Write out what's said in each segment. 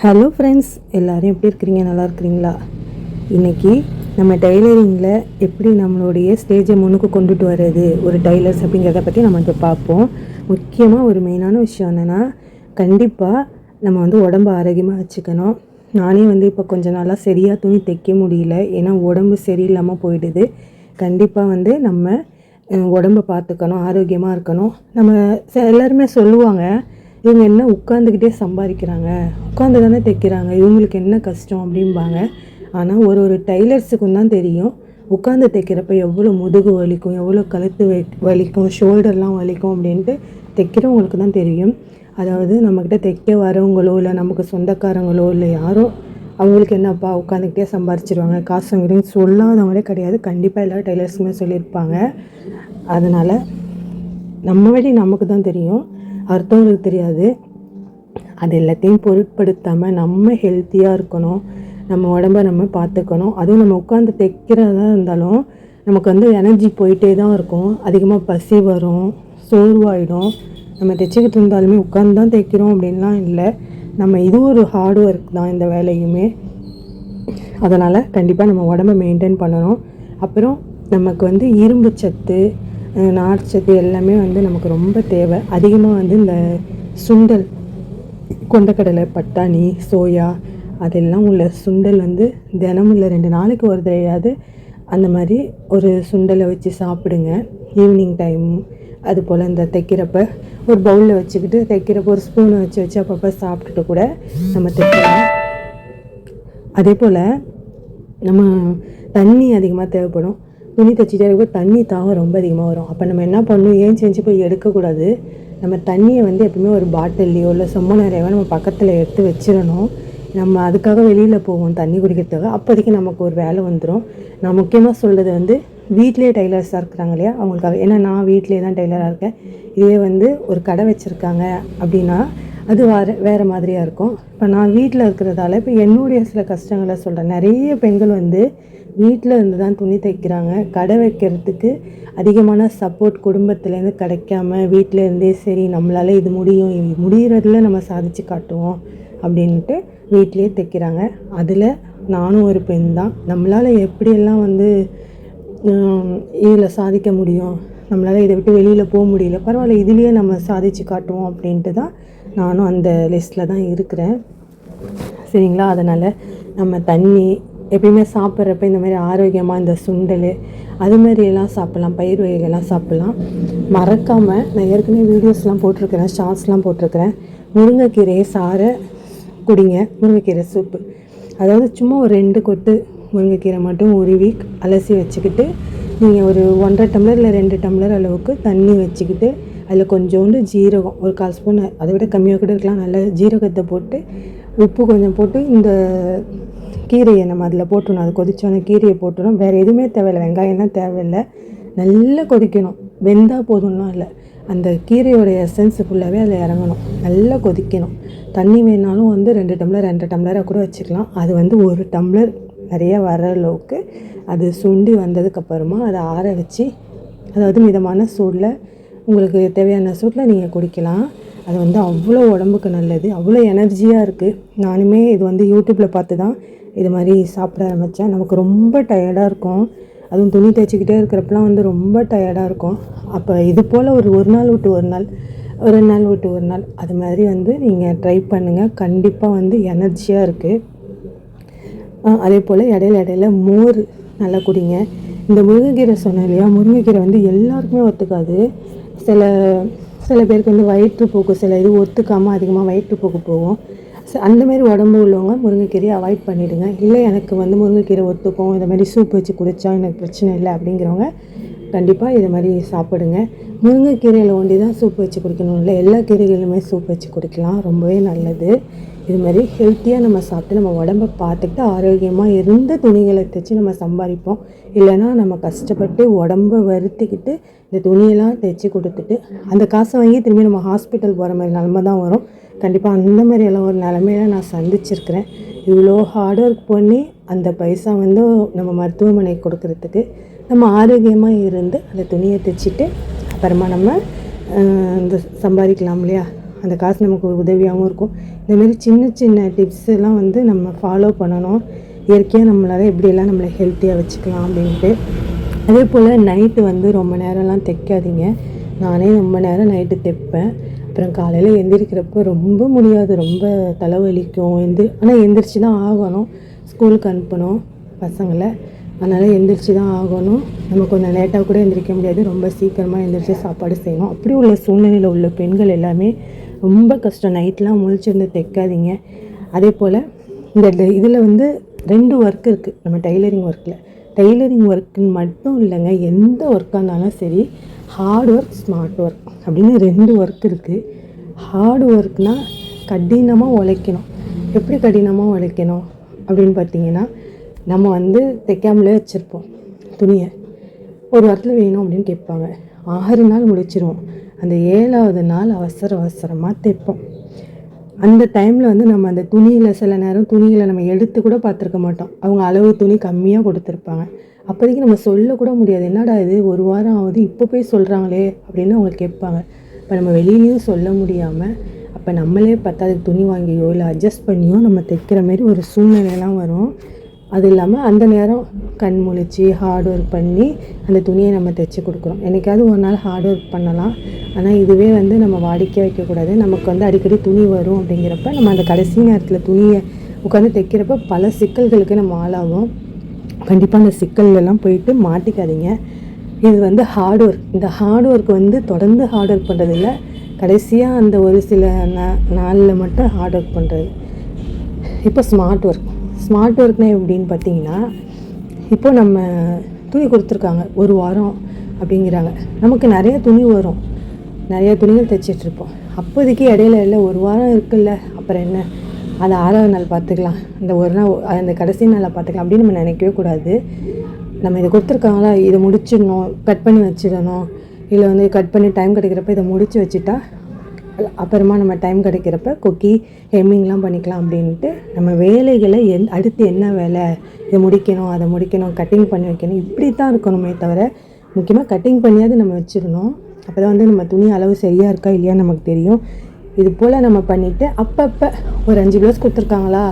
Hello friends எல்லோரும் எப்படி இருக்கிறீங்க? நல்லா இருக்கிறீங்களா? இன்றைக்கி நம்ம டைலரிங்கில் எப்படி நம்மளுடைய ஸ்டேஜை முன்னுக்கு கொண்டுட்டு வர்றது ஒரு டைலர்ஸ் அப்படிங்கிறத பற்றி நம்ம இப்போ பார்ப்போம். முக்கியமாக ஒரு மெயினான விஷயம் என்னென்னா கண்டிப்பாக நம்ம வந்து உடம்பு ஆரோக்கியமாக வச்சுக்கணும். நானே வந்து இப்போ கொஞ்ச நாளாக சரியாக துணி தைக்க முடியல. ஏன்னா உடம்பு சரியில்லாமல் போயிடுது. கண்டிப்பாக வந்து நம்ம உடம்பை உடம்ப பார்த்துக்கணும் ஆரோக்கியமாக இருக்கணும். நம்ம ச- எல்லாருமே சொல்லுவாங்க இவங்க என்ன உட்காந்துக்கிட்டே சம்பாதிக்கிறாங்க? உட்காந்து தானே தைக்கிறாங்க. இவங்களுக்கு என்ன கஷ்டம் அப்படிம்பாங்க. ஆனால் ஒரு ஒரு டைலர்ஸுக்கும் தான் தெரியும். உட்காந்து தைக்கிறப்ப எவ்வளோ முதுகு வலிக்கும் எவ்வளோ கழுத்து வலிக்கும் ஷோல்டர்லாம் வலிக்கும் அப்படின்ட்டு தைக்கிறவங்களுக்கு தான் தெரியும். அதாவது நம்மக்கிட்ட தைக்க வரவங்களோ இல்லை நமக்கு சொந்தக்காரங்களோ இல்லை யாரோ அவங்களுக்கு என்னப்பா உட்காந்துக்கிட்டே சம்பாரிச்சிருவாங்க. காசு வாங்கிடுங்க சொல்லாதவங்களே கிடையாது. கண்டிப்பாக எல்லா டைலர்ஸுமே சொல்லியிருப்பாங்க. அதனால் நம்ம வழி நமக்கு தான் தெரியும். அர்த்தம் எனக்கு தெரியாது. அது எல்லாத்தையும் பொருட்படுத்தாமல் நம்ம ஹெல்த்தியாக இருக்கணும். நம்ம உடம்ப நம்ம பார்த்துக்கணும். அதுவும் நம்ம உட்காந்து தைக்கிறதா இருந்தாலும் நமக்கு வந்து எனர்ஜி போயிட்டே தான் இருக்கும். அதிகமாக பசி வரும் சோர்வாயிடும். நம்ம தைச்சிக்கிட்டு இருந்தாலுமே உட்காந்து தான் தைக்கிறோம் அப்படின்லாம் இல்லை. நம்ம இது ஒரு ஹார்ட் ஒர்க் தான் இந்த வேலையுமே. அதனால் கண்டிப்பாக நம்ம உடம்ப மெயின்டைன் பண்ணணும். அப்புறம் நமக்கு வந்து இரும்பு சத்து நார்ச்சத்து எல்லாமே வந்து நமக்கு ரொம்ப தேவை. அதிகமாக வந்து இந்த சுண்டல் கொண்டக்கடலை பட்டாணி சோயா அதெல்லாம் உள்ள சுண்டல் வந்து தினமும் இல்லை ரெண்டு நாளைக்கு ஒரு தடையாவது அந்த மாதிரி ஒரு சுண்டலை வச்சு சாப்பிடுங்க. ஈவினிங் டைம் அது போல் இந்த தைக்கிறப்ப ஒரு பவுலில் வச்சுக்கிட்டு தைக்கிறப்ப ஒரு ஸ்பூனை வச்சு வச்சு அப்பப்போ சாப்பிட்டுட்டு கூட நம்ம தைக்கலாம். அதே போல் நம்ம தண்ணி அதிகமாக தேவைப்படும். துணி தைச்சிட்டே இருக்கும் தண்ணி தாகம் ரொம்ப அதிகமாக வரும். அப்போ நம்ம என்ன பண்ணணும்? ஏன் செஞ்சு போய் எடுக்கக்கூடாது? நம்ம தண்ணியை வந்து எப்பவுமே ஒரு பாட்டில்லையோ இல்லை சும்மா நிறையவோ நம்ம பக்கத்தில் எடுத்து வச்சிடணும். நம்ம அதுக்காக வெளியில் போவோம் தண்ணி குடிக்கிறதுக்காக. அப்போதைக்கு நமக்கு ஒரு வேலை வந்துடும் நான் முக்கியமாக சொல்கிறது வந்து வீட்லேயே டைலர்ஸாக இருக்கிறாங்க இல்லையா? அவங்களுக்காக. ஏன்னா நான் வீட்லேயே தான் டைலராக இருக்கேன். இதே வந்து ஒரு கடை வச்சுருக்காங்க அப்படின்னா அது வேறு வேறு மாதிரியாக இருக்கும். இப்போ நான் வீட்டில் இருக்கிறதால இப்போ என்னுடைய சில கஷ்டங்களை சொல்கிறேன் நிறைய பெண்கள் வந்து வீட்டில் இருந்து தான் துணி தைக்கிறாங்க. கடை வைக்கிறதுக்கு அதிகமான சப்போர்ட் குடும்பத்துலேருந்து கிடைக்காம வீட்டில் இருந்தே சரி நம்மளால் இது முடியும் இது முடிகிறதுல நம்ம சாதிச்சு காட்டுவோம் அப்படின்ட்டு வீட்டிலேயே தைக்கிறாங்க. அதில் நானும் ஒரு பெண் தான். நம்மளால் எப்படியெல்லாம் வந்து இதில் சாதிக்க முடியும்? நம்மளால் இதை விட்டு வெளியில் போக முடியல. பரவாயில்ல இதுலேயே நம்ம சாதிச்சு காட்டுவோம் அப்படின்ட்டு தான் நானும் அந்த லிஸ்ட்டில் தான் இருக்கிறேன். சரிங்களா? அதனால் நம்ம தண்ணி எப்பயுமே சாப்பிட்றப்ப இந்த மாதிரி ஆரோக்கியமாக இந்த சுண்டல் அது மாதிரியெல்லாம் சாப்பிட்லாம் பயிர் வகைகள்லாம் சாப்பிட்லாம். மறக்காமல் நான் ஏற்கனவே வீடியோஸ்லாம் போட்டிருக்கிறேன் ஷார்ட்ஸ்லாம் போட்டிருக்கிறேன். முருங்கைக்கீரையை சாரை குடிங்க. முருங்கைக்கீரை சூப்பு. அதாவது சும்மா ஒரு ரெண்டு கொத்து முருங்கைக்கீரை மட்டும் உருவி அலசி வச்சுக்கிட்டு நீங்கள் ஒரு ஒன்றரை டம்ளர் இல்லை ரெண்டு டம்ளர் அளவுக்கு தண்ணி வச்சுக்கிட்டு அதில் கொஞ்சோண்டு ஜீரகம் ஒரு கால் ஸ்பூன் அதை விட கம்மியாக கூட இருக்கலாம். நல்ல ஜீரகத்தை போட்டு உப்பு கொஞ்சம் போட்டு இந்த கீரையை நம்ம அதில் போட்டுடணும். அது கொதித்தோன்னே கீரையை போட்டுடணும். வேறு எதுவுமே தேவையில்லை. வெங்காயம்லாம் தேவையில்லை. நல்லா கொதிக்கணும். வெந்தால் போதும்லாம் இல்லை. அந்த கீரையோடைய எசன்ஸ் ஃபுல்லாகவே அதில் இறங்கணும். நல்லா கொதிக்கணும். தண்ணி வேணாலும் வந்து ரெண்டு டம்ளர் ரெண்டு டம்ளராக கூட வச்சுக்கலாம். அது வந்து ஒரு டம்ளர் நிறைய வர அளவுக்கு அது சுண்டி வந்ததுக்கப்புறமா அதை ஆற வச்சு அதாவது மிதமான சூடில் உங்களுக்கு தேவையான சூட்டில் நீங்கள் குடிக்கலாம். அது வந்து அவ்வளோ உடம்புக்கு நல்லது. அவ்வளோ எனர்ஜியாக இருக்குது நானுமே இது வந்து யூடியூப்பில் பார்த்து தான் இது மாதிரி சாப்பிட ஆரம்பித்தேன் நமக்கு ரொம்ப டயர்டாக இருக்கும். அதுவும் துணி தைச்சிக்கிட்டே இருக்கிறப்பெல்லாம் வந்து ரொம்ப டயர்டாக இருக்கும். அப்போ இது போல் ஒரு ஒரு நாள் விட்டு ஒரு நாள் ஒரு நாள் விட்டு ஒரு நாள் அது மாதிரி வந்து நீங்கள் ட்ரை பண்ணுங்கள் கண்டிப்பாக வந்து எனர்ஜியாக இருக்குது அதே போல் இடையில இடையில மோர் நல்லா குடிங்க. இந்த முருங்கைக்கீரை சொன்னேன் இல்லையா? முருங்கைக்கீரை வந்து எல்லாருக்குமே ஒத்துக்காது. சில சில பேருக்கு வந்து வயிற்றுப்போக்கு சில இது ஒத்துக்காமல் அதிகமாக வயிற்றுப்போக்கு போகும். அந்த மாதிரி உடம்பு உள்ளவங்க முருங்கைக்கீரையை அவாய்ட் பண்ணிவிடுங்க இல்லை எனக்கு வந்து முருங்கைக்கீரை ஒத்துக்கும். இந்த மாதிரி சூப் வச்சு குடித்தா எனக்கு பிரச்சனை இல்லை அப்படிங்கிறவங்க கண்டிப்பாக இது மாதிரி சாப்பிடுங்க. முருங்கைக்கீரையில் ஒண்டி தான் சூப் வச்சு குடிக்கணும். இல்லை எல்லா கீரைகளுமே சூப் வச்சு குடிக்கலாம். ரொம்பவே நல்லது. இது மாதிரி ஹெல்த்தியாக நம்ம சாப்பிட்டு நம்ம உடம்ப பார்த்துக்கிட்டு ஆரோக்கியமாக இருந்த துணிகளை தைச்சு நம்ம சம்பாதிப்போம். இல்லைன்னா நம்ம கஷ்டப்பட்டு உடம்ப வருத்திக்கிட்டு இந்த துணியெல்லாம் தைச்சி கொடுத்துட்டு அந்த காசை வாங்கி திரும்பி நம்ம ஹாஸ்பிட்டல் போகிற மாதிரி நிலமை தான் வரும். கண்டிப்பாக அந்த மாதிரியெல்லாம் ஒரு நிலமையில நான் சந்திச்சிருக்கிறேன். இவ்வளோ ஹார்ட் ஒர்க் பண்ணி அந்த பைசா வந்து நம்ம மருத்துவமனைக்கு கொடுக்கறதுக்கு நம்ம ஆரோக்கியமாக இருந்து அந்த துணியை தைச்சிட்டு அப்புறமா நம்ம இந்த சம்பாதிக்கலாம் இல்லையா? அந்த காசு நமக்கு ஒரு உதவியாகவும் இருக்கும். இந்தமாரி சின்ன சின்ன டிப்ஸ் எல்லாம் வந்து நம்ம ஃபாலோ பண்ணணும். இயற்கையாக நம்மளால் எப்படியெல்லாம் நம்மளை ஹெல்த்தியாக வச்சுக்கலாம் அப்படின்ட்டு. அதே போல் நைட்டு வந்து ரொம்ப நேரம்லாம் தைக்காதீங்க. நானே ரொம்ப நேரம் நைட்டு தைப்பேன். அப்புறம் காலையில் எந்திரிக்கிறப்ப ரொம்ப முடியாது. ரொம்ப தலைவலிக்கும் எந்திரி ஆனால் எந்திரிச்சு தான் ஆகணும். ஸ்கூலுக்கு அனுப்பணும் பசங்களை. அதனால் எந்திரிச்சு தான் ஆகணும். நம்ம கொஞ்சம் லேட்டாக கூட எந்திரிக்க முடியாது. ரொம்ப சீக்கிரமாக எந்திரிச்சு சாப்பாடு செய்யணும். அப்படி உள்ள சூழ்நிலையில் உள்ள பெண்கள் எல்லாமே ரொம்ப கஷ்டம். நைட்லாம் முழிச்சிருந்து தைக்காதீங்க. அதே போல் இந்த இதில் வந்து ரெண்டு ஒர்க் இருக்குது நம்ம டைலரிங் ஒர்க்கில் டெய்லரிங் ஒர்க்குன்னு மட்டும் இல்லைங்க. எந்த ஒர்க்காக இருந்தாலும் சரி ஹார்ட் ஒர்க் ஸ்மார்ட் ஒர்க் அப்படின்னு ரெண்டு ஒர்க் இருக்குது ஹார்ட் ஒர்க்னால் கடினமாக உழைக்கணும். எப்படி கடினமாக உழைக்கணும்? அப்படின்னு பார்த்தீங்கன்னா நம்ம வந்து தைக்காமலே வச்சுருப்போம் துணியை. ஒரு வாரத்தில் வேணும் அப்படின்னு கேட்பாங்க. ஆறு நாள் முடிச்சிருவோம். அந்த ஏழாவது நாள் அவசர அவசரமாக தைப்போம். அந்த டைமில் வந்து நம்ம அந்த துணியில் சில நேரம் துணியில் நம்ம எடுத்து கூட பார்த்துருக்க மாட்டோம். அவங்க அளவு துணி கம்மியாக கொடுத்துருப்பாங்க. அப்போதைக்கு நம்ம சொல்லக்கூட முடியாது. என்னடா இது? ஒரு வாரம் ஆகுது இப்போ போய் சொல்கிறாங்களே அப்படின்னு அவங்க கேட்பாங்க. இப்போ நம்ம வெளியிலையும் சொல்ல முடியாமல் அப்போ நம்மளே பத்தாதுக்கு துணி வாங்கியோ இல்லை அட்ஜஸ்ட் பண்ணியோ நம்ம தைக்கிற மாரி ஒரு சூழ்நிலையெல்லாம் வரும். அது இல்லாமல் அந்த நேரம் கண் முழிச்சு ஹார்ட் ஒர்க் பண்ணி அந்த துணியை நம்ம தைச்சி கொடுக்குறோம். என்றைக்காவது ஒரு நாள் ஹார்ட் ஒர்க் பண்ணலாம். ஆனால் இதுவே வந்து நம்ம வாடிக்கை வைக்கக்கூடாது. நமக்கு வந்து அடிக்கடி துணி வரும் அப்படிங்கிறப்ப நம்ம அந்த கடைசி நேரத்தில் துணியை உட்காந்து தைக்கிறப்ப பல சிக்கல்களுக்கு நம்ம ஆளாகும் கண்டிப்பாக அந்த சிக்கல்லாம் போயிட்டு மாட்டிக்காதீங்க. இது வந்து ஹார்ட் ஒர்க் இந்த ஹார்ட் ஒர்க் வந்து தொடர்ந்து ஹார்ட் ஒர்க் பண்ணுறதில்ல கடைசியாக அந்த ஒரு சில நாளில் மட்டும் ஹார்ட் ஒர்க் பண்ணுறது இப்போ ஸ்மார்ட் ஒர்க் ஸ்மார்ட் ஒர்க்னா எப்படின்னு பார்த்தீங்கன்னா இப்போ நம்ம துணி கொடுத்துருக்காங்க. ஒரு வாரம் அப்படிங்கிறாங்க. நமக்கு நிறைய துணி வரும். நிறைய துணிகள் தைச்சிட்ருப்போம் அப்போதைக்கு இடையில இல்லை ஒரு வாரம் இருக்குல்ல அப்புறம் என்ன? அதை ஆறாவது நாள் பார்த்துக்கலாம். இந்த ஒரு நாள் அந்த கடைசி நாளை பார்த்துக்கலாம் அப்படின்னு நம்ம நினைக்கவே கூடாது. நம்ம இதை கொடுத்துருக்காங்களா? இதை முடிச்சிடணும் கட் பண்ணி வச்சிடணும். இல்லை வந்து கட் பண்ணி டைம் கிடைக்கிறப்ப இதை முடித்து வச்சுட்டா அப்புறமா நம்ம டைம் கிடைக்கிறப்ப கொக்கி ஹெம்மிங்லாம் பண்ணிக்கலாம் அப்படின்ட்டு நம்ம வேலைகளை என் அடுத்து என்ன வேலை இதை முடிக்கணும் அதை முடிக்கணும் கட்டிங் பண்ணி வைக்கணும் இப்படி தான் இருக்கணுமே தவிர முக்கியமாக கட்டிங் பண்ணியாவது நம்ம வச்சிடணும். அப்போ தான் வந்து நம்ம துணி அளவு சரியாக இருக்கா இல்லையான்னு நமக்கு தெரியும். இது போல் நம்ம பண்ணிவிட்டு அப்பப்போ ஒரு அஞ்சு ப்ளவுஸ் கொடுத்துருக்காங்களா?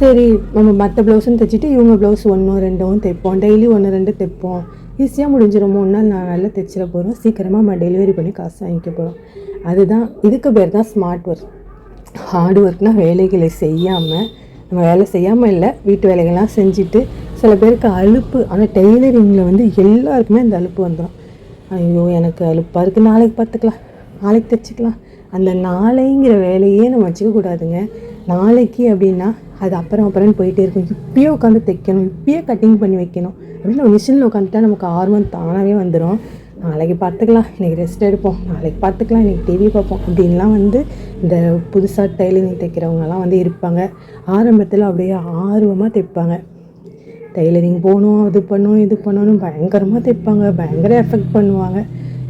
சரி நம்ம மற்ற ப்ளவுஸும் தைச்சிட்டு இவங்க ப்ளவுஸ் ஒன்றும் ரெண்டும் தைப்போம். டெய்லி ஒன்று ரெண்டு தைப்போம். ஈஸியாக முடிஞ்சிடும் மூணு நாள் நான் நல்லா தைச்சிட போகிறோம் சீக்கிரமாக நம்ம டெலிவரி பண்ணி காசு வாங்கிக்க போகிறோம் அதுதான் இதுக்கு பேர் தான் ஸ்மார்ட் ஒர்க் ஹார்ட் ஒர்க்னால் வேலைகளை செய்யாமல் நம்ம வேலை செய்யாமல் இல்லை வீட்டு வேலைகள்லாம் செஞ்சுட்டு சில பேருக்கு அலுப்பு. ஆனால் டெய்லரிங்கில் வந்து எல்லாருக்குமே அந்த அலுப்பு வந்துடும் ஐயோ எனக்கு அலுப்பாக இருக்குது நாளைக்கு பார்த்துக்கலாம். நாளைக்கு தைச்சிக்கலாம். அந்த நாளைங்கிற வேலையே நம்ம வச்சுக்கக்கூடாதுங்க நாளைக்கு அப்படின்னா அது அப்புறம் அப்புறம் போயிட்டே இருக்கும். இப்பயே உட்காந்து தைக்கணும் இப்பயே கட்டிங் பண்ணி வைக்கணும். அப்படின்னு மிஷினில் உட்காந்துட்டா நமக்கு ஆர்வம் தானாகவே வந்துடும் நாளைக்கு பார்த்துக்கலாம் இன்றைக்கி ரெஸ்ட் எடுப்போம் நாளைக்கு பார்த்துக்கலாம் இன்றைக்கி டிவி பார்ப்போம். அப்படின்லாம் வந்து இந்த புதுசாக டைலரிங் தைக்கிறவங்கலாம் வந்து இருப்பாங்க. ஆரம்பத்தில் அப்படியே ஆர்வமாக தைப்பாங்க. டைலரிங் போகணும் அது பண்ணணும் இது பண்ணணும் பயங்கரமாக தைப்பாங்க. பயங்கர எஃபெக்ட் பண்ணுவாங்க.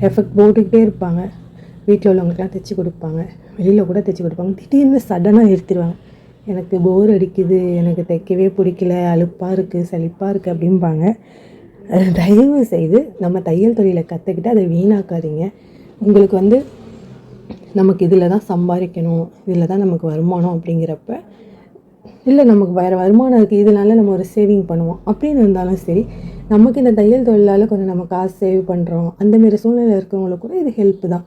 எஃபெக்ட் போட்டுக்கிட்டே இருப்பாங்க. வீட்டில் உள்ளவங்களுக்குலாம் தைச்சி கொடுப்பாங்க. வெளியில் கூட தைச்சி கொடுப்பாங்க. திடீர்னு சடனாக எடுத்துருவாங்க எனக்கு போர் அடிக்குது எனக்கு தைக்கவே பிடிக்கல அலுப்பாக இருக்குது சலிப்பாக இருக்குது அப்படிம்பாங்க. தயவு செய்து நம்ம தையல் தொழிலை கற்றுக்கிட்டு அதை வீணாக்காதீங்க. உங்களுக்கு வந்து நமக்கு இதில் தான் சம்பாதிக்கணும் இதில் தான் நமக்கு வருமானம் அப்படிங்கிறப்ப இல்லை நமக்கு வேறு வருமானம் இருக்குது இதனால நம்ம ஒரு சேவிங் பண்ணுவோம். அப்படின்னு இருந்தாலும் சரி நமக்கு இந்த தையல் தொழிலால் கொஞ்சம் நம்ம காசு சேவ் பண்ணுறோம் அந்தமாரி சூழ்நிலை இருக்கிறவங்களுக்கு கூட இது ஹெல்ப் தான்.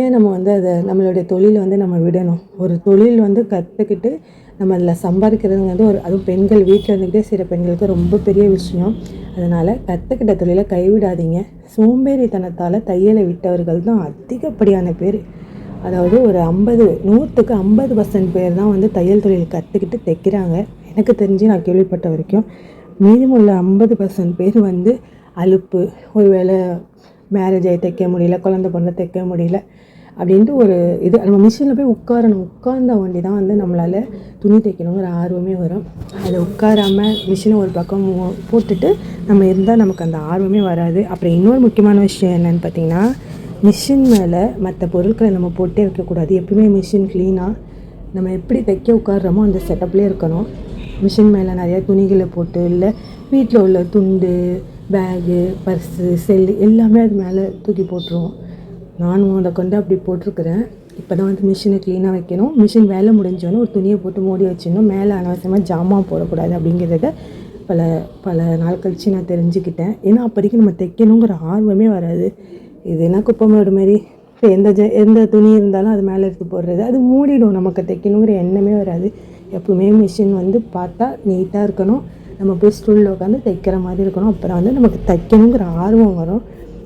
ஏன் நம்ம வந்து அதை நம்மளுடைய தொழிலை வந்து நம்ம விடணும்? ஒரு தொழில் வந்து கற்றுக்கிட்டு நம்ம அதில் சம்பாதிக்கிறது வந்து ஒரு அதுவும் பெண்கள் வீட்டில் இருந்துக்கிட்டே செய்கிற பெண்களுக்கு ரொம்ப பெரிய விஷயம். அதனால் கற்றுக்கிட்ட தொழிலை கைவிடாதீங்க. சோம்பேறித்தனத்தால் தையலை விட்டவர்கள் தான் அதிகப்படியான பேர். அதாவது ஒரு ஐம்பது நூற்றுக்கு ஐம்பது பர்சன்ட் பேர் தான் வந்து தையல் தொழில் கற்றுக்கிட்டு தைக்கிறாங்க. எனக்கு தெரிஞ்சு நான் கேள்விப்பட்ட வரைக்கும் மீதமுள்ள ஐம்பது பர்சன்ட் பேர் வந்து அலுப்பு. ஒரு வேளை மேரேஜ் ஆகி தைக்க முடியல குழந்த பொண்ணை தைக்க முடியல. அப்படின்ட்டு ஒரு இது. நம்ம மிஷினில் போய் உட்காரணும் உட்கார்ந்த வண்டி தான் வந்து நம்மளால் துணி தைக்கணுங்கிற ஆர்வமே வரும். அதில் உட்காராமல் மிஷினை ஒரு பக்கம் போட்டுட்டு நம்ம இருந்தால் நமக்கு அந்த ஆர்வமே வராது. அப்புறம் இன்னொரு முக்கியமான விஷயம் என்னென்னு பார்த்தீங்கன்னா மிஷின் மேலே மற்ற பொருட்களை நம்ம போட்டே வைக்கக்கூடாது. எப்பவுமே மிஷின் க்ளீனாக நம்ம எப்படி தைக்க உட்காடுறோமோ அந்த செட்டப்லேயே இருக்கணும். மிஷின் மேலே நிறையா துணிகளை போட்டு இல்லை வீட்டில் உள்ள துண்டு பேகு பர்ஸு செல்லு எல்லாமே அது மேலே தூக்கி போட்டுருவோம். நானும் அதை கொண்டு அப்படி போட்டிருக்கிறேன். இப்போ தான் வந்து மிஷினை க்ளீனாக வைக்கணும். மிஷின் வேலை முடிஞ்சோன்னு ஒரு துணியை போட்டு மூடி வச்சிடணும். மேலே அனாவசியமாக ஜாமான் போடக்கூடாது அப்படிங்கிறத பல பல நாள் கழித்து நான் தெரிஞ்சுக்கிட்டேன். ஏன்னா அப்போதைக்கு நம்ம தைக்கணுங்கிற ஆர்வமே வராது. இது என்ன குப்பமேடு மாரி இப்போ எந்த ஜ எந்த துணி இருந்தாலும் அது மேலே எடுத்து போடுறது. அது மூடிடும். நமக்கு தைக்கணுங்கிற எண்ணமே வராது. எப்பவுமே மிஷின் வந்து பார்த்தா நீட்டாக இருக்கணும். நம்ம போய் ஸ்டூலில் உட்காந்து தைக்கிற மாதிரி இருக்கணும். அப்புறம் வந்து நமக்கு தைக்கணுங்கிற ஆர்வம் வரும்.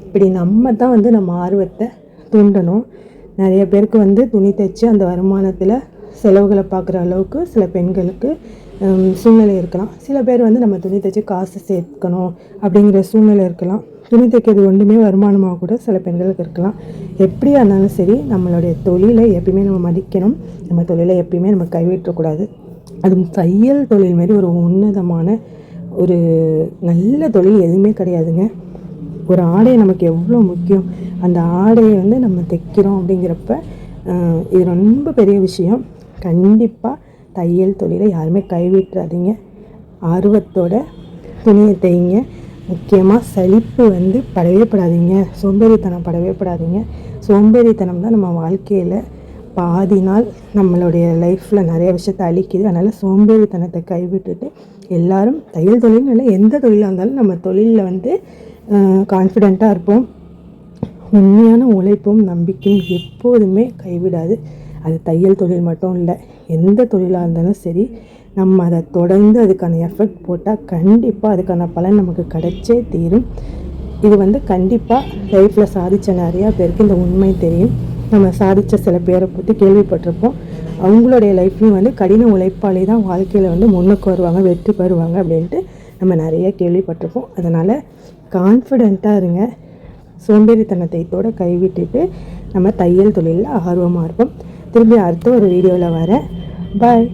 இப்படி நம்ம தான் வந்து நம்ம ஆர்வத்தை தூண்டணும். நிறைய பேருக்கு வந்து துணி தைச்சு அந்த வருமானத்தில் செலவுகளை பார்க்குற அளவுக்கு சில பெண்களுக்கு சூழ்நிலை இருக்கலாம். சில பேர் வந்து நம்ம துணி தைச்சு காசு சேர்க்கணும் அப்படிங்கிற சூழ்நிலை இருக்கலாம். துணி தைக்கிறது ஒன்றுமே வருமானமாக கூட சில பெண்களுக்கு இருக்கலாம். எப்படியா இருந்தாலும் சரி நம்மளுடைய தொழிலை எப்பயுமே நம்ம மதிக்கணும். நம்ம தொழிலை எப்பயுமே நம்ம கைவிட்டக்கூடாது. அதுவும் தையல் தொழில் மாதிரி ஒரு உன்னதமான ஒரு நல்ல தொழில் எதுவுமே கிடையாதுங்க. ஒரு ஆடை நமக்கு எவ்வளோ முக்கியம்? அந்த ஆடையை வந்து நம்ம தைக்கிறோம் அப்படிங்கிறப்ப இது ரொம்ப பெரிய விஷயம். கண்டிப்பாக தையல் தொழிலை யாருமே கைவிட்டுறாதீங்க. ஆர்வத்தோட துணியை தைங்க. முக்கியமாக சலிப்பு வந்து படவே படாதீங்க சோம்பேறித்தனம் படவே படாதீங்க சோம்பேறித்தனம் தான் நம்ம வாழ்க்கையில் பாதி நாள் நம்மளுடைய லைஃப்பில் நிறைய விஷயத்தை அழிக்குது. அதனால் சோம்பேறித்தனத்தை கைவிட்டுட்டு எல்லாரும் தையல் தொழில்னு இல்லை எந்த தொழிலாக இருந்தாலும் நம்ம தொழிலில் வந்து கான்ஃபிடெண்ட்டாக இருப்போம். உண்மையான உழைப்பும் நம்பிக்கையும் எப்போதுமே கைவிடாது. அது தையல் தொழில் மட்டும் இல்லை எந்த தொழிலாக இருந்தாலும் சரி நம்ம அதை தொடர்ந்து அதுக்கான எஃபர்ட் போட்டால் கண்டிப்பாக அதுக்கான பலன் நமக்கு கிடைச்சே தீரும். இது வந்து கண்டிப்பாக லைஃப்பில் சாதித்த நிறையா பேருக்கு இந்த உண்மை தெரியும். நம்ம சாதித்த சில பேரை பற்றி கேள்விப்பட்டிருப்போம். அவங்களுடைய லைஃப்லையும் வந்து கடின உழைப்பாளி தான் வாழ்க்கையில் வந்து முன்னுக்கு வருவாங்க வெற்றி பெறுவாங்க அப்படின்ட்டு நம்ம நிறைய கேள்விப்பட்டிருப்போம். அதனால் கான்ஃபிடெண்ட்டாக இருங்க. சோம்பேறித்தனத்தை இதோட கைவிட்டுட்டு நம்ம தையல் தொழிலில் ஆர்வமாக இருப்போம். திரும்பி அடுத்த ஒரு வீடியோவில் வரேன். பாய்